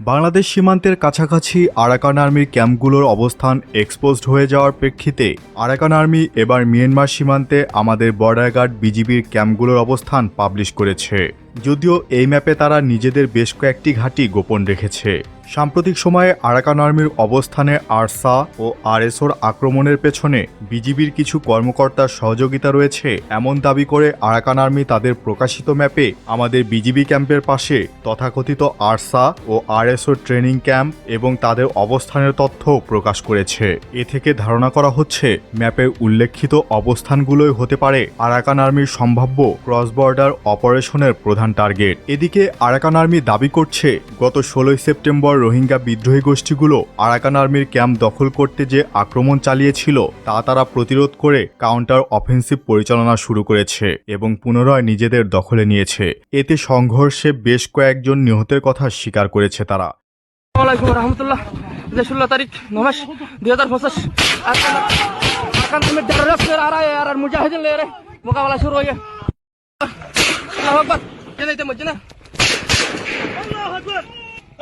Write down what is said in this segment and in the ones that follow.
বাংলাদেশ সীমান্তের কাছাকাছি আরাকান আর্মির ক্যাম্পগুলোর অবস্থান এক্সপোজড হয়ে যাওয়ার প্রেক্ষিতে আরাকান আর্মি এবার মিয়ানমার সীমান্তে আমাদের বর্ডার গার্ড বিজিবির ক্যাম্পগুলোর অবস্থান পাবলিশ করেছে। যদিও এই ম্যাপে তারা নিজেদের বেশ কয়েকটি ঘাঁটি গোপন রেখেছে। সাম্প্রতিক সময়ে আরাকান আর্মির অবস্থানে আরসা ও আরএসওর আক্রমণের পেছনে বিজিবির কিছু কর্মকর্তার সহযোগিতা রয়েছে, এমন দাবি করে আরাকান আর্মি তাদের প্রকাশিত ম্যাপে আমাদের বিজিবি ক্যাম্পের পাশে তথাকথিত আরসা ও আরএসওর ট্রেনিং ক্যাম্প এবং তাদের অবস্থানের তথ্য প্রকাশ করেছে। এ থেকে ধারণা করা হচ্ছে ম্যাপে উল্লেখিত অবস্থানগুলোই হতে পারে আরাকান আর্মির সম্ভাব্য ক্রস বর্ডার অপারেশনের প্রধান প্রধান টার্গেট। এদিকে আরাকান আর্মি দাবি করছে, গত ষোলোই সেপ্টেম্বর রোহিঙ্গা বিদ্রোহী গোষ্ঠীগুলো আরাকান আর্মির ক্যাম্প দখল করতে যে আক্রমণ চালিয়েছিল, তা তারা প্রতিরোধ করে কাউন্টার অফেন্সিভ পরিচালনা শুরু করেছে এবং পুনরায় নিজেদের দখলে নিয়েছে। এতে সংঘর্ষে বেশ কয়েকজন নিহতের কথা স্বীকার করেছে তারা। রহমতুল্লাহ। তারিখ, নমাস হাজার মোকাবেলা শুরু হয়ে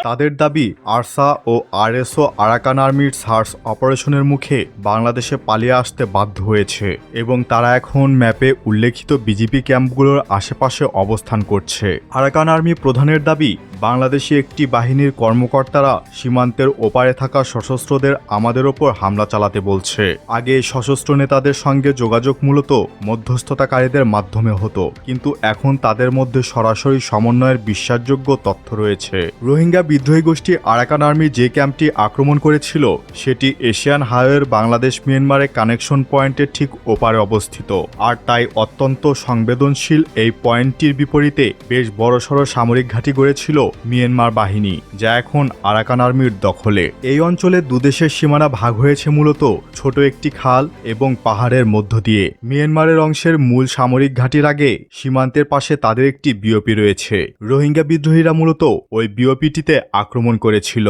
তাদের দাবি, আরসা ও আরএসও আরাকান আর্মির সার্চ অপারেশনের মুখে বাংলাদেশে পালিয়ে আসতে বাধ্য হয়েছে এবং তারা এখন ম্যাপে উল্লেখিত বিজেপি ক্যাম্পগুলোর আশেপাশে অবস্থান করছে। আরাকান আর্মি প্রধানের দাবি বাংলাদেশি একটি বাহিনীর কর্মকর্তারা সীমান্তের ওপারে থাকা সশস্ত্রদের আমাদের ওপর হামলা চালাতে বলছে। আগে সশস্ত্র নেতাদের সঙ্গে যোগাযোগ মূলত মধ্যস্থতাকারীদের মাধ্যমে হতো, কিন্তু এখন তাদের মধ্যে সরাসরি সমন্বয়ের বিশ্বাসযোগ্য তথ্য রয়েছে। রোহিঙ্গা বিদ্রোহী গোষ্ঠী আরাকান আর্মি যে ক্যাম্পটি আক্রমণ করেছিল, সেটি এশিয়ান হাইওয়ের বাংলাদেশ মিয়ানমারের কানেকশন পয়েন্টের ঠিক ওপারে অবস্থিত। আর তাই অত্যন্ত সংবেদনশীল এই পয়েন্টটির বিপরীতে বেশ বড়সড় সামরিক ঘাঁটি গড়েছিল মিয়ানমার বাহিনী, যা এখন আরাকান আর্মির দখলে। এই অঞ্চলে দুদেশের সীমানা ভাগ হয়েছে মূলত ছোট একটি খাল এবং পাহাড়ের মধ্য দিয়ে। মিয়ানমারের অংশের মূল সামরিক ঘাঁটির আগে সীমান্তের পাশে তাদের একটি বিওপি রয়েছে। রোহিঙ্গা বিদ্রোহীরা মূলত ওই বিওপিটিতে আক্রমণ করেছিল।